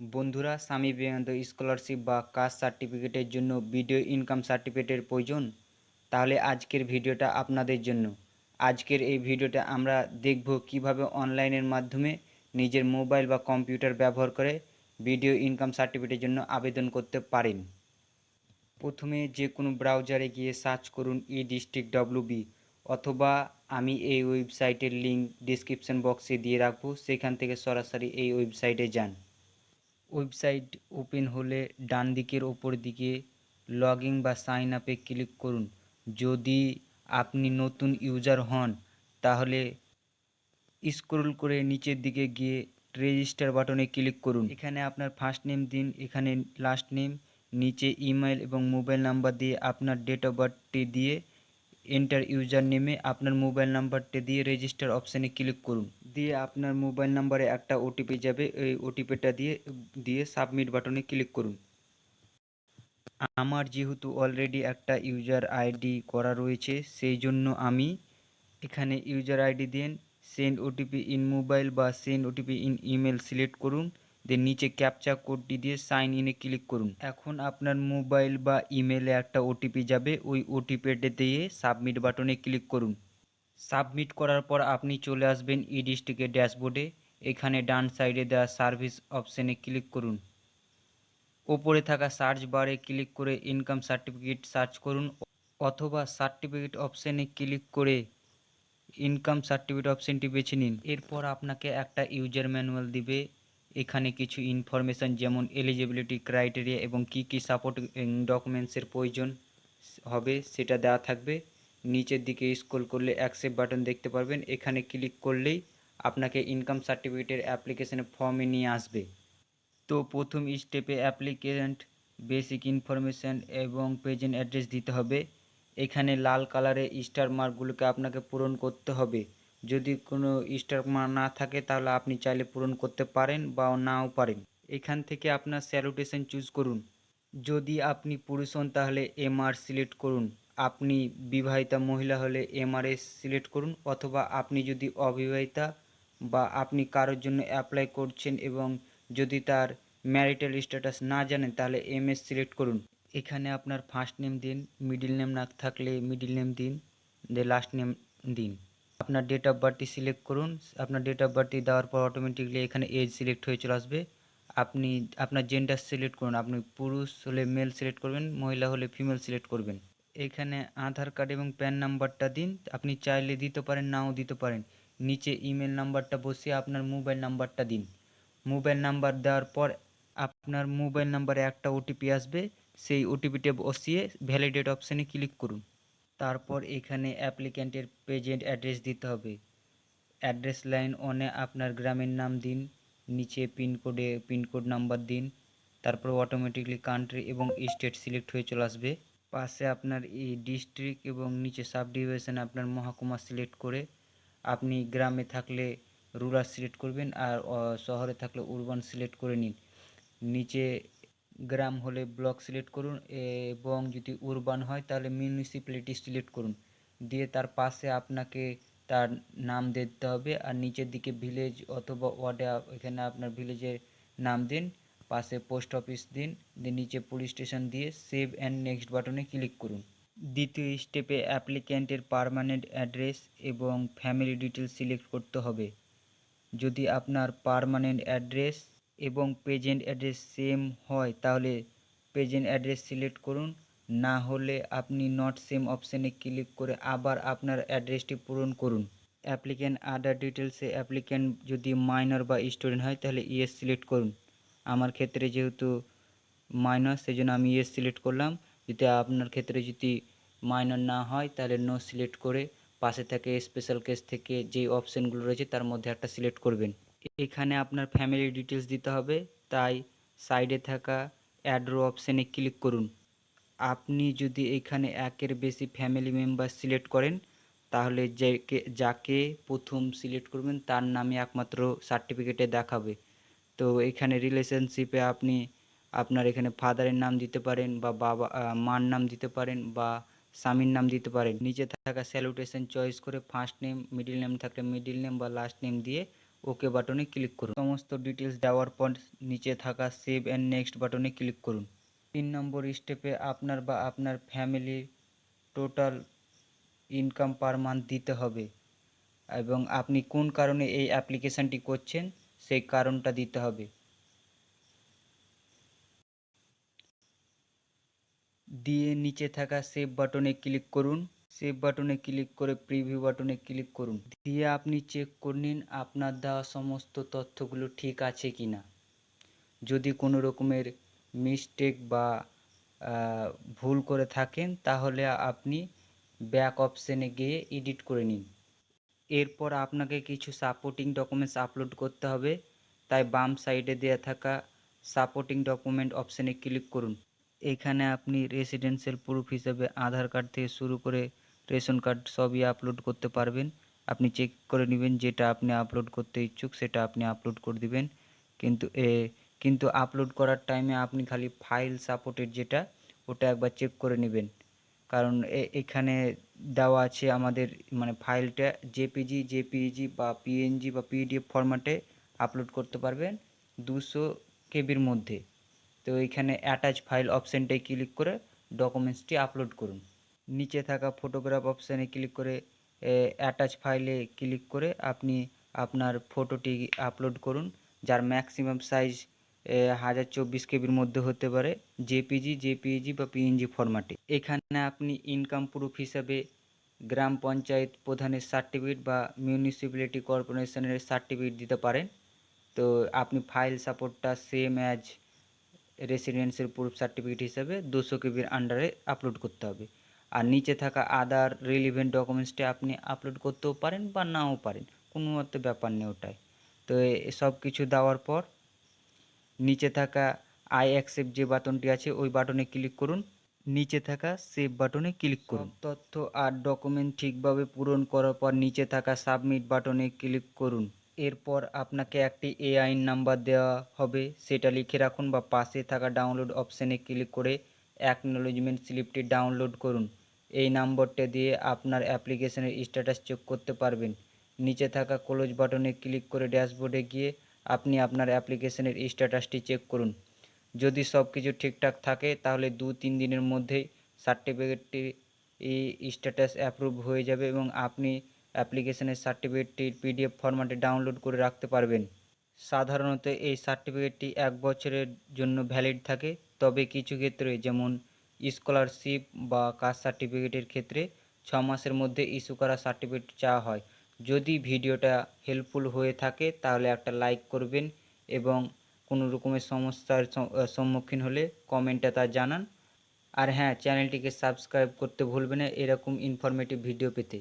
বন্ধুরা, স্বামী বিবেকানন্দ স্কলারশিপ বা কাস্ট সার্টিফিকেটের জন্য ভিডিও ইনকাম সার্টিফিকেটের প্রয়োজন? তাহলে আজকের ভিডিওটা আপনাদের জন্য। আজকের এই ভিডিওটা আমরা দেখব কীভাবে অনলাইনের মাধ্যমে নিজের মোবাইল বা কম্পিউটার ব্যবহার করে ভিডিও ইনকাম সার্টিফিকেটের জন্য আবেদন করতে পারেন। প্রথমে যে কোনো ব্রাউজারে গিয়ে সার্চ করুন ই ডিস্ট্রিক্ট ডব্লিউবি অথবা আমি এই ওয়েবসাইটের লিঙ্ক ডিসক্রিপশন বক্সে দিয়ে রাখব, সেখান থেকে সরাসরি এই ওয়েবসাইটে যান। ওয়েবসাইট ওপেন হলে ডান দিকের ওপর দিকে লগ ইন বা সাইন আপে ক্লিক করুন। যদি আপনি নতুন ইউজার হন, তাহলে স্ক্রল করে নিচের দিকে গিয়ে রেজিস্টার বাটনে ক্লিক করুন। এখানে আপনার ফার্স্ট নেম দিন, এখানে লাস্ট নেম, নিচে ইমেল এবং মোবাইল নাম্বার দিয়ে আপনার ডেট অফ বার্থটি দিয়ে এন্টার ইউজার নেমে আপনার মোবাইল নাম্বারটি দিয়ে রেজিস্টার অপশানে ক্লিক করুন। দিয়ে আপনার মোবাইল নাম্বারে একটা ওটিপি যাবে, এই ওটিপিটা দিয়ে দিয়ে সাবমিট বাটনে ক্লিক করুন। আমার যেহেতু অলরেডি একটা ইউজার আইডি করা রয়েছে, সেই জন্য আমি এখানে user ID then send OTP in mobile বা send OTP in email select করুন। দেন নিচে ক্যাপচা কোডটি দিয়ে সাইন ইনে ক্লিক করুন। এখন আপনার মোবাইল বা ইমেলে একটা ওটিপি যাবে। ওই ওটিপিটা দিয়ে সাবমিট বাটনে ক্লিক করুন। সাবমিট করার পর আপনি চলে আসবেন ই ডিস্ট্রিক্টের ড্যাশবোর্ডে এখানে ডান সাইডে দেওয়া সার্ভিস অপশানে ক্লিক করুন। ওপরে থাকা সার্চ বারে ক্লিক করে ইনকাম সার্টিফিকেট সার্চ করুন। অথবা সার্টিফিকেট অপশানে ক্লিক করে ইনকাম সার্টিফিকেট অপশানটি বেছে নিন। এরপর আপনাকে একটা ইউজার ম্যানুয়াল দিবে। এখানে কিছু ইনফরমেশান যেমন এলিজিবিলিটি ক্রাইটেরিয়া এবং কি কি সাপোর্ট ডকুমেন্টসের প্রয়োজন হবে সেটা দেওয়া থাকবে। নিচের দিকে স্ক্রল করলে অ্যাকসেপ্ট বাটন দেখতে পারবেন। এখানে ক্লিক করলেই আপনাকে ইনকাম সার্টিফিকেটের অ্যাপ্লিকেশনের ফর্মে নিয়ে আসবে। তো প্রথম স্টেপে অ্যাপ্লিকেন্ট বেসিক ইনফরমেশান এবং প্রেজেন্ট অ্যাড্রেস দিতে হবে। এখানে লাল কালারে স্টার মার্কগুলোকে আপনাকে পূরণ করতে হবে। যদি কোনো স্টার মার্ক না থাকে, তাহলে আপনি চাইলে পূরণ করতে পারেন বা নাও পারেন। এখান থেকে আপনার স্যালুটেশন চুজ করুন। যদি আপনি পুরুষ হন, তাহলে এমআর সিলেক্ট করুন। আপনি বিবাহিতা মহিলা হলে এমআরএস সিলেক্ট করুন, অথবা আপনি যদি অবিবাহিতা বা আপনি কারোর জন্য অ্যাপ্লাই করছেন এবং যদি তার ম্যারিটাল স্ট্যাটাস না জানেন, তাহলে এমএস সিলেক্ট করুন। এখানে আপনার ফার্স্ট নেম দিন মিডিল নেম না থাকলে মিডিল নেম দিন দে লাস্ট নেম দিন। আপনার ডেট অফ বার্থটি সিলেক্ট করুন। আপনার ডেট অফ বার্থটি দেওয়ার পর অটোমেটিকলি এখানে এজ সিলেক্ট হয়ে চলে আসবে। আপনি, আপনার জেন্ডার সিলেক্ট করুন। আপনি পুরুষ হলে মেল সিলেক্ট করবেন, মহিলা হলে ফিমেল সিলেক্ট করবেন। এখানে আধার কার্ড এবং প্যান নাম্বারটা দিন। আপনি চাইলে দিতে পারেন, নাও দিতে পারেন। নিচে ইমেল নাম্বারটা বসিয়ে আপনার মোবাইল নাম্বারটা দিন। মোবাইল নাম্বার দেওয়ার পর আপনার মোবাইল নাম্বারে একটা ওটিপি আসবে। সেই ওটিপিটা বসিয়ে ভ্যালিডেট অপশানে ক্লিক করুন। তারপর এখানে অ্যাপ্লিক্যান্টের প্রেজেন্ট অ্যাড্রেস দিতে হবে। অ্যাড্রেস লাইন অনে আপনার গ্রামের নাম দিন, নিচে পিনকোডে পিনকোড নাম্বার দিন, তারপর অটোমেটিকলি কান্ট্রি এবং স্টেট সিলেক্ট হয়ে চলে আসবে। পাশে আপনার এই ডিস্ট্রিক্ট এবং নিচে সাব ডিভিশন আপনার মহকুমা সিলেক্ট করে আপনি গ্রামে থাকলে রুরাল সিলেক্ট করবেন আর শহরে থাকলে উরবান সিলেক্ট করে নিন। নিচে গ্রাম হলে ব্লক সিলেক্ট করুন এবং যদি উরবান হয় তাহলে মিউনিসিপ্যালিটি সিলেক্ট করুন। দিয়ে তার পাশে আপনাকে তার নাম দিতে হবে আর নিচের দিকে ভিলেজ অথবা ওয়ার্ডে এখানে আপনার ভিলেজের নাম দিন, পাশে পোস্ট অফিস দিন, দিয়ে নিচে পুলিশ স্টেশন দিয়ে সেভ অ্যান্ড নেক্সট বাটনে ক্লিক করুন। দ্বিতীয় স্টেপে অ্যাপ্লিক্যান্টের পারমানেন্ট অ্যাড্রেস এবং ফ্যামিলি ডিটেলস সিলেক্ট করতে হবে। যদি আপনার পারমানেন্ট অ্যাড্রেস এবং প্রেজেন্ট অ্যাড্রেস সেম হয়, তাহলে প্রেজেন্ট অ্যাড্রেস সিলেক্ট করুন। না হলে আপনি নট সেম অপশানে ক্লিক করে আবার আপনার অ্যাড্রেসটি পূরণ করুন। অ্যাপ্লিক্যান্ট আদার ডিটেলসে অ্যাপ্লিক্যান্ট যদি মাইনর বা স্টুডেন্ট হয়, তাহলে ইয়েস সিলেক্ট করুন। আমার ক্ষেত্রে যেহেতু মাইনর সেই জন্য আমি ইয়েস সিলেক্ট করলাম। যদি আপনার ক্ষেত্রে যদি মাইনর না হয়, তাহলে নো সিলেক্ট করে পাশে থাকে স্পেশাল কেস থেকে যে অপশানগুলো রয়েছে, তার মধ্যে একটা সিলেক্ট করবেন। এখানে আপনার ফ্যামিলি ডিটেলস দিতে হবে। তাই সাইডে থাকা অ্যাড্রো অপশানে ক্লিক করুন। আপনি যদি এখানে একের বেশি ফ্যামিলি মেম্বার সিলেক্ট করেন, তাহলে যে যাকে প্রথম সিলেক্ট করবেন, তার নামে একমাত্র সার্টিফিকেটে দেখাবে। তো এখানে রিলেশনশিপে আপনি, আপনার এখানে ফাদারের নাম দিতে পারেন বা বাবা মার নাম দিতে পারেন বা স্বামীর নাম দিতে পারেন। নিচে থাকা স্যালুটেশন চয়েস করে ফার্স্ট নেম মিডিল নেম থাকলে মিডিল নেম বা লাস্ট নেম দিয়ে ওকে বাটনে ক্লিক করুন। সমস্ত ডিটেলস দেওয়ার পর নিচে থাকা সেভ অ্যান্ড নেক্সট বাটনে ক্লিক করুন। তিন নম্বর স্টেপে আপনার বা আপনার ফ্যামিলির টোটাল ইনকাম পার মান্থ দিতে হবে এবং আপনি কোন কারণে এই অ্যাপ্লিকেশানটি করছেন সেই কারণটা দিতে হবে। দিয়ে নিচে থাকা সেভ বাটনে ক্লিক করুন। সেভ বাটনে ক্লিক করে প্রিভিউ বাটনে ক্লিক করুন। দিয়ে আপনি চেক করে নিন আপনার দেওয়া সমস্ত তথ্যগুলো ঠিক আছে কি না যদি কোনো রকমের মিস্টেক বা ভুল করে থাকেন তাহলে আপনি ব্যাক অপশানে গিয়ে এডিট করে নিন। এরপর আপনাকে কিছু সাপোর্টিং ডকুমেন্টস আপলোড করতে হবে। তাই বাম সাইডে দেওয়া থাকা সাপোর্টিং ডকুমেন্ট অপশানে ক্লিক করুন। এখানে আপনি রেসিডেন্সিয়াল প্রুফ হিসেবে আধার কার্ড থেকে শুরু করে রেশন কার্ড সবই আপলোড করতে পারবেন। আপনি চেক করে নেবেন যেটা আপনি আপলোড করতে ইচ্ছুক, সেটা আপনি আপলোড করে দিবেন। কিন্তু এ, কিন্তু আপলোড করার টাইমে আপনি খালি ফাইল সাপোর্টেড যেটা, ওটা একবার চেক করে নেবেন। কারণ এখানে দেওয়া আছে আমাদের মানে ফাইলটা জেপিজি জেপিইজি বা পিএনজি বা পিডিএফ ফরম্যাটে আপলোড করতে পারবেন দুশো কেবির মধ্যে। তো এখানে অ্যাটাচ ফাইল অপশানটায় ক্লিক করে ডকুমেন্টসটি আপলোড করুন। নিচে থাকা ফটোগ্রাফ অপশানে ক্লিক করে অ্যাটাচ ফাইলে ক্লিক করে আপনি আপনার ফটোটি আপলোড করুন, যার ম্যাক্সিমাম সাইজ হাজার চব্বিশ কেবির মধ্যে হতে পারে জেপিজি জেপিইজি বা পিএনজি ফরম্যাটে এখানে আপনি ইনকাম প্রুফ হিসাবে গ্রাম পঞ্চায়েত প্রধানের সার্টিফিকেট বা মিউনিসিপ্যালিটি কর্পোরেশনের সার্টিফিকেট দিতে পারেন। তো আপনি ফাইল সাপোর্টটা same as residential proof certificate হিসাবে দুশো কেবির আন্ডারে আপলোড করতে হবে। আর নিচে থাকা আদার রিলিভেন্ট ডকুমেন্টসটি আপনি আপলোড করতেও পারেন বা নাও পারেন, কোনো মতো ব্যাপার নেই ওটাই। তো সব কিছু দেওয়ার পর নিচে থাকা আই অ্যাকসেপ্ট যে বাটনটি আছে ওই বাটনে ক্লিক করুন, নিচে থাকা সেভ বাটনে ক্লিক করুন। তথ্য আর ডকুমেন্ট ঠিকভাবে পূরণ করার পর নিচে থাকা সাবমিট বাটনে ক্লিক করুন। এরপর আপনাকে একটি এআইন নাম্বার দেওয়া হবে, সেটা লিখে রাখুন বা পাশে থাকা ডাউনলোড অপশানে ক্লিক করে অ্যাকনোলজমেন্ট স্লিপটি ডাউনলোড করুন। এই নম্বরটা দিয়ে আপনার অ্যাপ্লিকেশনের স্ট্যাটাস চেক করতে পারবেন। নিচে থাকা ক্লোজ বাটনে ক্লিক করে ড্যাশবোর্ডে গিয়ে আপনি আপনার অ্যাপ্লিকেশনের স্ট্যাটাসটি চেক করুন। যদি সব কিছু ঠিকঠাক থাকে, তাহলে দু তিন দিনের মধ্যেই সার্টিফিকেটটি এই স্ট্যাটাস অ্যাপ্রুভ হয়ে যাবে এবং আপনি অ্যাপ্লিকেশনের সার্টিফিকেটটির পিডিএফ ফরম্যাটে ডাউনলোড করে রাখতে পারবেন। সাধারণত এই সার্টিফিকেটটি এক বছরের জন্য ভ্যালিড থাকে। তবে কিছু ক্ষেত্রে, যেমন স্কলারশিপ বা কাস্ট সার্টিফিকেটের ক্ষেত্রে ছ মাসের মধ্যে ইস্যু করা সার্টিফিকেট চাওয়া হয়। যদি ভিডিওটা হেল্পফুল হয়ে থাকে, তাহলে একটা লাইক করবেন এবং কোনো রকমের সমস্যার সম্মুখীন হলে কমেন্টে তা জানান। আর হ্যাঁ চ্যানেলটিকে সাবস্ক্রাইব করতে ভুলবেন না, এরকম ইনফরমেটিভ ভিডিও পেতে।